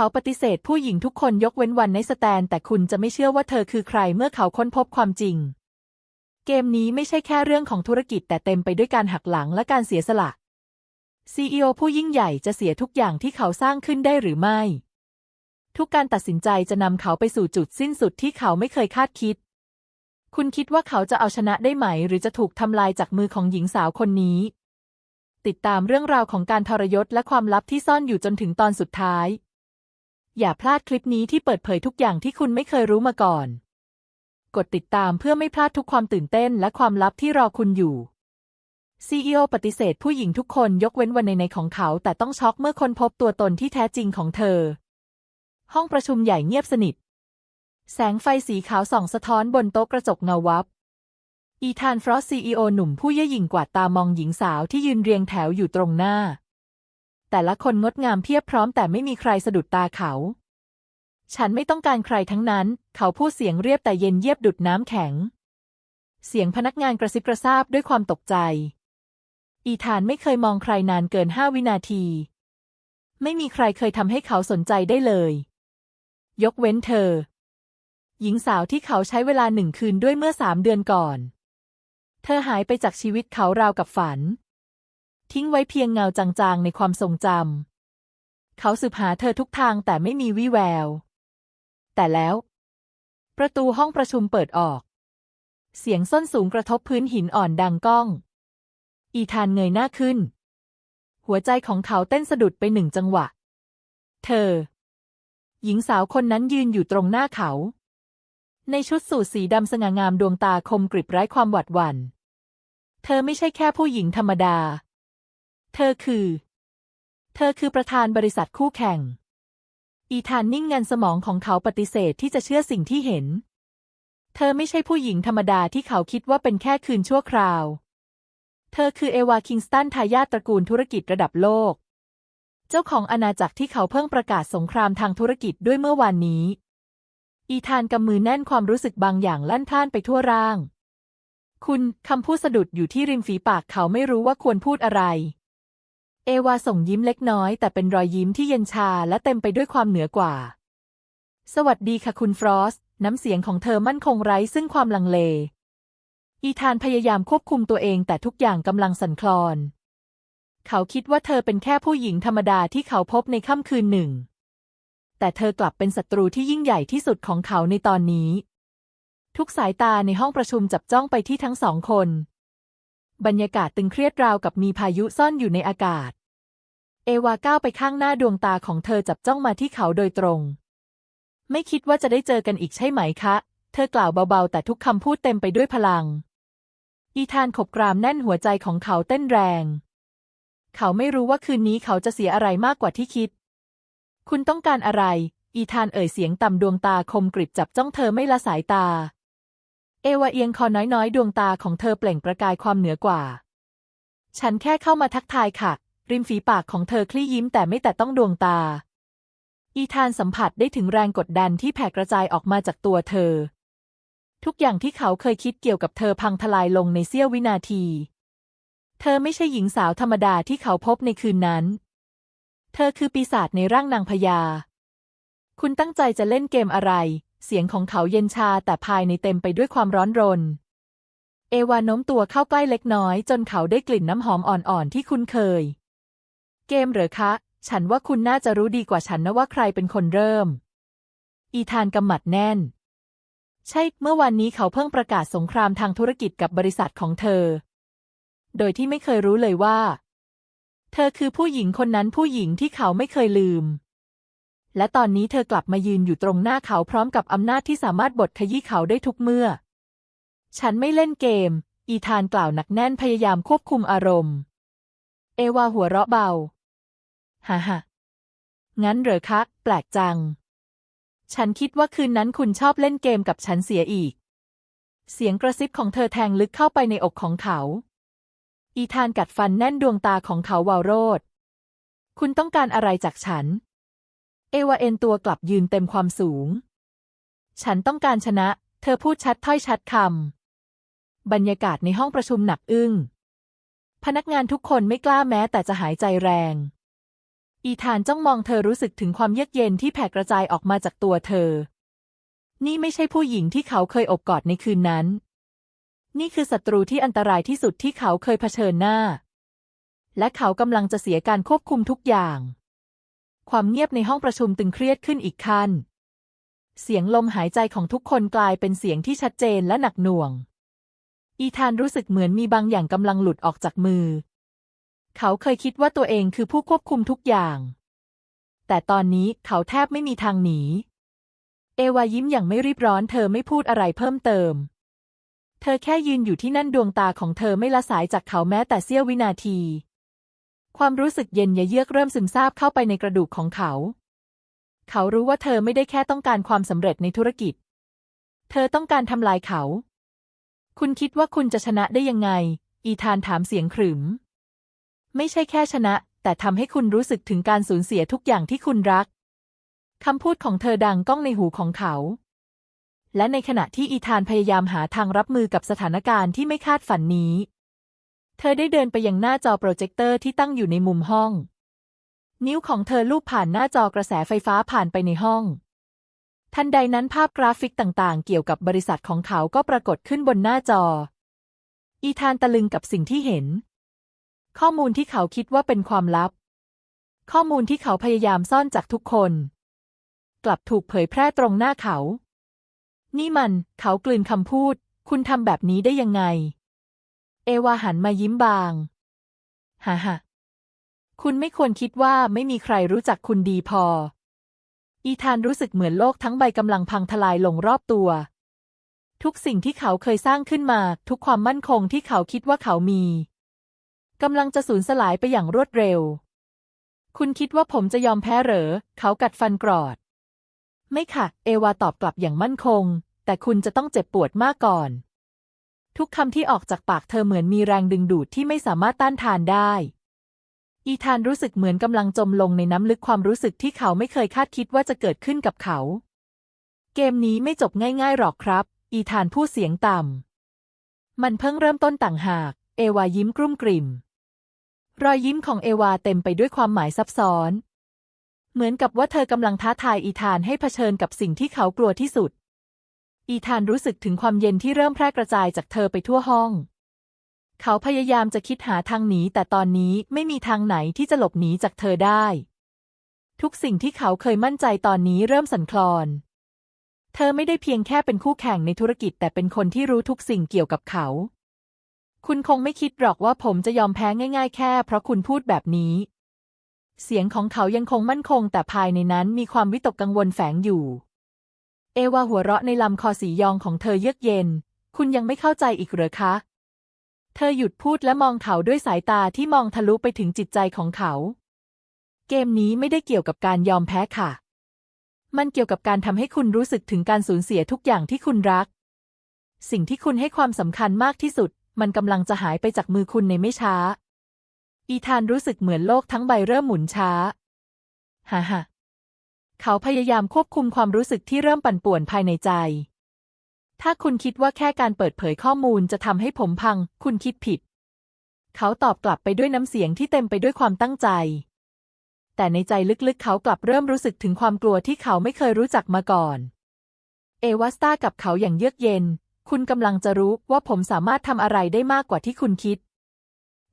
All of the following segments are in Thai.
เขาปฏิเสธผู้หญิงทุกคนยกเว้นวันในสแตน แต่คุณจะไม่เชื่อว่าเธอคือใครเมื่อเขาค้นพบความจริง เกมนี้ไม่ใช่แค่เรื่องของธุรกิจแต่เต็มไปด้วยการหักหลังและการเสียสละ CEO ผู้ยิ่งใหญ่จะเสียทุกอย่างที่เขาสร้างขึ้นได้หรือไม่ ทุกการตัดสินใจจะนำเขาไปสู่จุดสิ้นสุดที่เขาไม่เคยคาดคิด คุณคิดว่าเขาจะเอาชนะได้ไหม หรือจะถูกทำลายจากมือของหญิงสาวคนนี้ ติดตามเรื่องราวของการทรยศและความลับที่ซ่อนอยู่จนถึงตอนสุดท้าย อย่าพลาดคลิปนี้ที่เปิดเผยทุกอย่างที่คุณไม่เคยรู้มาก่อน กดติดตามเพื่อไม่พลาดทุกความตื่นเต้นและความลับที่รอคุณอยู่ CEO ปฏิเสธผู้หญิงทุกคนยกเว้นวันในในของเขา แต่ต้องช็อกเมื่อคนพบตัวตนที่แท้จริงของเธอ ห้องประชุมใหญ่เงียบสนิท แสงไฟสีขาวส่องสะท้อนบนโต๊ะกระจกเงาวับ อีธานฟรอสซีอีโอหนุ่มผู้เย่อหยิ่งกวาดตามองหญิงสาวที่ยืนเรียงแถวอยู่ตรงหน้า แต่ละคนงดงามเพียบพร้อมแต่ไม่มีใครสะดุดตาเขา ฉันไม่ต้องการใครทั้งนั้น เขาพูดเสียงเรียบแต่เย็นเยียบดุดน้ำแข็ง เสียงพนักงานกระซิบกระซาบด้วยความตกใจ อีธานไม่เคยมองใครนานเกินห้าวินาที ไม่มีใครเคยทำให้เขาสนใจได้เลย ยกเว้นเธอ หญิงสาวที่เขาใช้เวลาหนึ่งคืนด้วยเมื่อสามเดือนก่อน เธอหายไปจากชีวิตเขาราวกับฝัน ทิ้งไว้เพียงเงาจางๆในความทรงจำ เขาสืบหาเธอทุกทางแต่ไม่มีวี่แวว แต่แล้ว ประตูห้องประชุมเปิดออก เสียงส้นสูงกระทบพื้นหินอ่อนดังก้อง อีธานเงยหน้าขึ้น หัวใจของเขาเต้นสะดุดไปหนึ่งจังหวะ เธอ หญิงสาวคนนั้นยืนอยู่ตรงหน้าเขา ในชุดสูทสีดำสง่างามดวงตาคมกริบไร้ความหวาดหวัน่น เธอไม่ใช่แค่ผู้หญิงธรรมดา เธอคือ เธอคือประธานบริษัทคู่แข่ง อีธานนิ่งงันสมองของเขาปฏิเสธที่จะเชื่อสิ่งที่เห็น เธอไม่ใช่ผู้หญิงธรรมดาที่เขาคิดว่าเป็นแค่คืนชั่วคราว เธอคือเอวาคิงสตันทายาทตระกูลธุรกิจระดับโลก เจ้าของอาณาจักรที่เขาเพิ่งประกาศสงครามทางธุรกิจด้วยเมื่อวานนี้ อีธานกำมือแน่นความรู้สึกบางอย่างลั่นพล่านไปทั่วร่าง คุณคำพูดสะดุดอยู่ที่ริมฝีปากเขาไม่รู้ว่าควรพูดอะไร เอวาส่งยิ้มเล็กน้อยแต่เป็นรอยยิ้มที่เย็นชาและเต็มไปด้วยความเหนือกว่า สวัสดีค่ะคุณฟรอส น้ำเสียงของเธอมั่นคงไร้ซึ่งความลังเล อีธานพยายามควบคุมตัวเองแต่ทุกอย่างกำลังสั่นคลอน เขาคิดว่าเธอเป็นแค่ผู้หญิงธรรมดาที่เขาพบในค่ำคืนหนึ่ง แต่เธอกลับเป็นศัตรูที่ยิ่งใหญ่ที่สุดของเขาในตอนนี้ ทุกสายตาในห้องประชุมจับจ้องไปที่ทั้งสองคน บรรยากาศตึงเครียดราวกับมีพายุซ่อนอยู่ในอากาศ เอวาก้าวไปข้างหน้าดวงตาของเธอจับจ้องมาที่เขาโดยตรง ไม่คิดว่าจะได้เจอกันอีกใช่ไหมคะ เธอกล่าวเบาๆ แต่ทุกคำพูดเต็มไปด้วยพลัง อีธานขบกรามแน่นหัวใจของเขาเต้นแรง เขาไม่รู้ว่าคืนนี้เขาจะเสียอะไรมากกว่าที่คิด คุณต้องการอะไร อีธานเอ่ยเสียงต่ำดวงตาคมกริบจับจ้องเธอไม่ละสายตา เอวาเอียงคอน้อยๆ ดวงตาของเธอเปล่งประกายความเหนือกว่า ฉันแค่เข้ามาทักทายค่ะ ริมฝีปากของเธอคลี่ยิ้มแต่ไม่แต่ต้องดวงตา อีธานสัมผัสได้ถึงแรงกดดันที่แผ่กระจายออกมาจากตัวเธอ ทุกอย่างที่เขาเคยคิดเกี่ยวกับเธอพังทลายลงในเสี้ยววินาที เธอไม่ใช่หญิงสาวธรรมดาที่เขาพบในคืนนั้น เธอคือปีศาจในร่างนางพญา คุณตั้งใจจะเล่นเกมอะไร เสียงของเขาเย็นชาแต่ภายในเต็มไปด้วยความร้อนรนเอวาโน้มตัวเข้าใกล้เล็กน้อยจนเขาได้กลิ่นน้ำหอมอ่อนๆที่คุ้นเคย เกมเหรอคะ ฉันว่าคุณน่าจะรู้ดีกว่าฉันนะว่าใครเป็นคนเริ่ม อีธานกำหมัดแน่น ใช่ เมื่อวันนี้เขาเพิ่งประกาศสงครามทางธุรกิจกับบริษัทของเธอ โดยที่ไม่เคยรู้เลยว่า เธอคือผู้หญิงคนนั้นผู้หญิงที่เขาไม่เคยลืม และตอนนี้เธอกลับมายืนอยู่ตรงหน้าเขาพร้อมกับอำนาจที่สามารถบดขยี้เขาได้ทุกเมื่อ ฉันไม่เล่นเกม อีธานกล่าวหนักแน่นพยายามควบคุมอารมณ์ เอวาหัวเราะเบา ฮ่าฮ่างั้นเหรอคะ แปลกจัง ฉันคิดว่าคืนนั้นคุณชอบเล่นเกมกับฉันเสียอีก เสียงกระซิบของเธอแทงลึกเข้าไปในอกของเขา อีธานกัดฟันแน่นดวงตาของเขาวาวโรด คุณต้องการอะไรจากฉัน เอวาเอ็นตัวกลับยืนเต็มความสูง ฉันต้องการชนะ เธอพูดชัดถ้อยชัดคำ บรรยากาศในห้องประชุมหนักอึ้ง พนักงานทุกคนไม่กล้าแม้แต่จะหายใจแรง อีธานจ้องมองเธอรู้สึกถึงความเยือกเย็นที่แผ่กระจายออกมาจากตัวเธอ นี่ไม่ใช่ผู้หญิงที่เขาเคยอบกอดในคืนนั้น นี่คือศัตรูที่อันตรายที่สุดที่เขาเคยเผชิญหน้า และเขากำลังจะเสียการควบคุมทุกอย่าง ความเงียบในห้องประชุมตึงเครียดขึ้นอีกขั้น เสียงลมหายใจของทุกคนกลายเป็นเสียงที่ชัดเจนและหนักหน่วง อีธานรู้สึกเหมือนมีบางอย่างกำลังหลุดออกจากมือ เขาเคยคิดว่าตัวเองคือผู้ควบคุมทุกอย่าง แต่ตอนนี้เขาแทบไม่มีทางหนี เอวายิ้มอย่างไม่รีบร้อนเธอไม่พูดอะไรเพิ่มเติม เธอแค่ยืนอยู่ที่นั่นดวงตาของเธอไม่ละสายจากเขาแม้แต่เสี้ยววินาที ความรู้สึกเย็นยะเยือกเริ่มซึมซาบเข้าไปในกระดูกของเขา เขารู้ว่าเธอไม่ได้แค่ต้องการความสำเร็จในธุรกิจ เธอต้องการทำลายเขา คุณคิดว่าคุณจะชนะได้ยังไง อีธานถามเสียงขรึม ไม่ใช่แค่ชนะ แต่ทำให้คุณรู้สึกถึงการสูญเสียทุกอย่างที่คุณรักคำพูดของเธอดังก้องในหูของเขา และในขณะที่อีธานพยายามหาทางรับมือกับสถานการณ์ที่ไม่คาดฝันนี้ เธอได้เดินไปยังหน้าจอโปรเจคเตอร์ที่ตั้งอยู่ในมุมห้อง นิ้วของเธอลูบผ่านหน้าจอกระแสไฟฟ้าผ่านไปในห้อง ทันใดนั้นภาพกราฟิกต่างๆ เกี่ยวกับบริษัทของเขาก็ปรากฏขึ้นบนหน้าจอ อีธานตะลึงกับสิ่งที่เห็น ข้อมูลที่เขาคิดว่าเป็นความลับ ข้อมูลที่เขาพยายามซ่อนจากทุกคน กลับถูกเผยแพร่ตรงหน้าเขา นี่มัน เขากลืนคำพูด คุณทำแบบนี้ได้ยังไง เอวาหันมายิ้มบางฮ่าฮ่าคุณไม่ควรคิดว่าไม่มีใครรู้จักคุณดีพอ อีธานรู้สึกเหมือนโลกทั้งใบกำลังพังทลายลงรอบตัว ทุกสิ่งที่เขาเคยสร้างขึ้นมา ทุกความมั่นคงที่เขาคิดว่าเขามี กำลังจะสูญสลายไปอย่างรวดเร็ว คุณคิดว่าผมจะยอมแพ้เหรอ เขากัดฟันกรอด ไม่ค่ะ เอวาตอบกลับอย่างมั่นคง แต่คุณจะต้องเจ็บปวดมากก่อน ทุกคำที่ออกจากปากเธอเหมือนมีแรงดึงดูดที่ไม่สามารถต้านทานได้ อีธานรู้สึกเหมือนกำลังจมลงในน้ำลึกความรู้สึกที่เขาไม่เคยคาดคิดว่าจะเกิดขึ้นกับเขา เกมนี้ไม่จบง่ายๆหรอกครับ อีธานพูดเสียงต่ำมันเพิ่งเริ่มต้นต่างหาก เอวายิ้มกลุ้มกลิ่ม รอยยิ้มของเอวาเต็มไปด้วยความหมายซับซ้อน เหมือนกับว่าเธอกำลังท้าทายอีธานให้เผชิญกับสิ่งที่เขากลัวที่สุด อีธานรู้สึกถึงความเย็นที่เริ่มแพร่กระจายจากเธอไปทั่วห้อง เขาพยายามจะคิดหาทางหนีแต่ตอนนี้ไม่มีทางไหนที่จะหลบหนีจากเธอได้ ทุกสิ่งที่เขาเคยมั่นใจตอนนี้เริ่มสั่นคลอน เธอไม่ได้เพียงแค่เป็นคู่แข่งในธุรกิจแต่เป็นคนที่รู้ทุกสิ่งเกี่ยวกับเขา คุณคงไม่คิดหรอกว่าผมจะยอมแพ้ง่ายๆ แค่ เพราะคุณพูดแบบนี้ เสียงของเขายังคงมั่นคง แต่ภายในนั้นมีความวิตกกังวลแฝงอยู่ เอวาหัวเราะในลำคอสียองของเธอเยือกเย็น คุณยังไม่เข้าใจอีกเหรอคะ เธอหยุดพูดและมองเขาด้วยสายตาที่มองทะลุไปถึงจิตใจของเขา เกมนี้ไม่ได้เกี่ยวกับการยอมแพ้ค่ะ มันเกี่ยวกับการทำให้คุณรู้สึกถึงการสูญเสียทุกอย่างที่คุณรัก สิ่งที่คุณให้ความสำคัญมากที่สุด มันกำลังจะหายไปจากมือคุณในไม่ช้า อีธานรู้สึกเหมือนโลกทั้งใบเริ่มหมุนช้า ฮ่าฮ่าเขาพยายามควบคุมความรู้สึกที่เริ่มปั่นป่วนภายในใจ ถ้าคุณคิดว่าแค่การเปิดเผยข้อมูลจะทำให้ผมพัง คุณคิดผิด เขาตอบกลับไปด้วยน้ำเสียงที่เต็มไปด้วยความตั้งใจ แต่ในใจลึกๆ เขากลับเริ่มรู้สึกถึงความกลัวที่เขาไม่เคยรู้จักมาก่อน เอวาสตากับเขาอย่างเยือกเย็น คุณกำลังจะรู้ว่าผมสามารถทำอะไรได้มากกว่าที่คุณคิด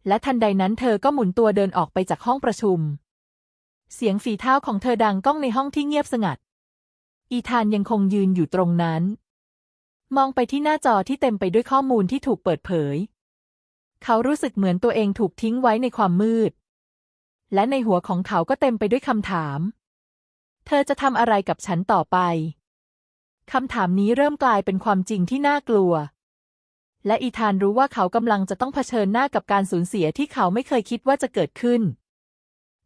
และทันใดนั้นเธอก็หมุนตัวเดินออกไปจากห้องประชุม เสียงฝีเท้าของเธอดังก้องในห้องที่เงียบสงัด อีธานยังคงยืนอยู่ตรงนั้น มองไปที่หน้าจอที่เต็มไปด้วยข้อมูลที่ถูกเปิดเผย เขารู้สึกเหมือนตัวเองถูกทิ้งไว้ในความมืด และในหัวของเขาก็เต็มไปด้วยคำถาม เธอจะทำอะไรกับฉันต่อไป คำถามนี้เริ่มกลายเป็นความจริงที่น่ากลัว และอีธานรู้ว่าเขากำลังจะต้องเผชิญหน้ากับการสูญเสียที่เขาไม่เคยคิดว่าจะเกิดขึ้น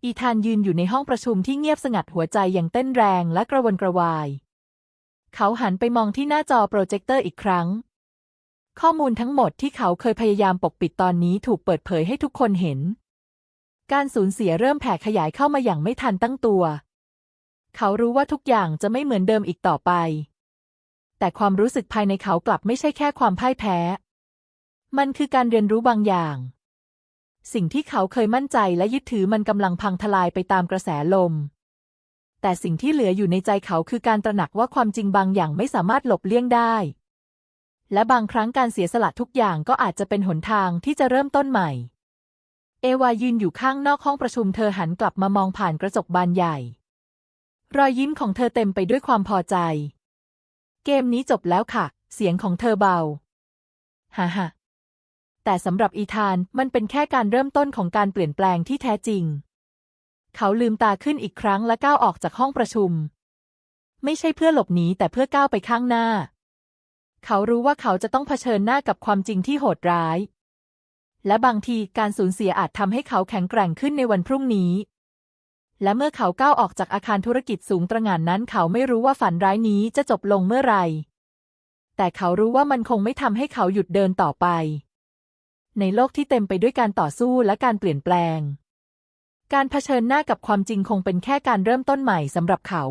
อีธานยืนอยู่ในห้องประชุมที่เงียบสงัดหัวใจอย่างเต้นแรงและกระวนกระวาย เขาหันไปมองที่หน้าจอโปรเจคเตอร์อีกครั้ง ข้อมูลทั้งหมดที่เขาเคยพยายามปกปิดตอนนี้ถูกเปิดเผยให้ทุกคนเห็น การสูญเสียเริ่มแผ่ขยายเข้ามาอย่างไม่ทันตั้งตัว เขารู้ว่าทุกอย่างจะไม่เหมือนเดิมอีกต่อไป แต่ความรู้สึกภายในเขากลับไม่ใช่แค่ความพ่ายแพ้ มันคือการเรียนรู้บางอย่าง สิ่งที่เขาเคยมั่นใจและยึดถือมันกำลังพังทลายไปตามกระแสลม แต่สิ่งที่เหลืออยู่ในใจเขาคือการตระหนักว่าความจริงบางอย่างไม่สามารถหลบเลี่ยงได้ และบางครั้งการเสียสละทุกอย่างก็อาจจะเป็นหนทางที่จะเริ่มต้นใหม่ เอวายืนอยู่ข้างนอกห้องประชุมเธอหันกลับมามองผ่านกระจกบานใหญ่ รอยยิ้มของเธอเต็มไปด้วยความพอใจ เกมนี้จบแล้วค่ะ เสียงของเธอเบา ฮ่าฮ่าแต่สำหรับอีธานมันเป็นแค่การเริ่มต้นของการเปลี่ยนแปลงที่แท้จริง เขาลืมตาขึ้นอีกครั้งและก้าวออกจากห้องประชุม ไม่ใช่เพื่อหลบหนีแต่เพื่อก้าวไปข้างหน้า เขารู้ว่าเขาจะต้องเผชิญหน้ากับความจริงที่โหดร้าย และบางทีการสูญเสียอาจทำให้เขาแข็งแกร่งขึ้นในวันพรุ่งนี้ และเมื่อเขาก้าวออกจากอาคารธุรกิจสูงตระหง่านนั้นเขาไม่รู้ว่าฝันร้ายนี้จะจบลงเมื่อไหร่ แต่เขารู้ว่ามันคงไม่ทำให้เขาหยุดเดินต่อไป ในโลกที่เต็มไปด้วยการต่อสู้และการเปลี่ยนแปลง การเผชิญหน้ากับความจริงคงเป็นแค่การเริ่มต้นใหม่สำหรับเขา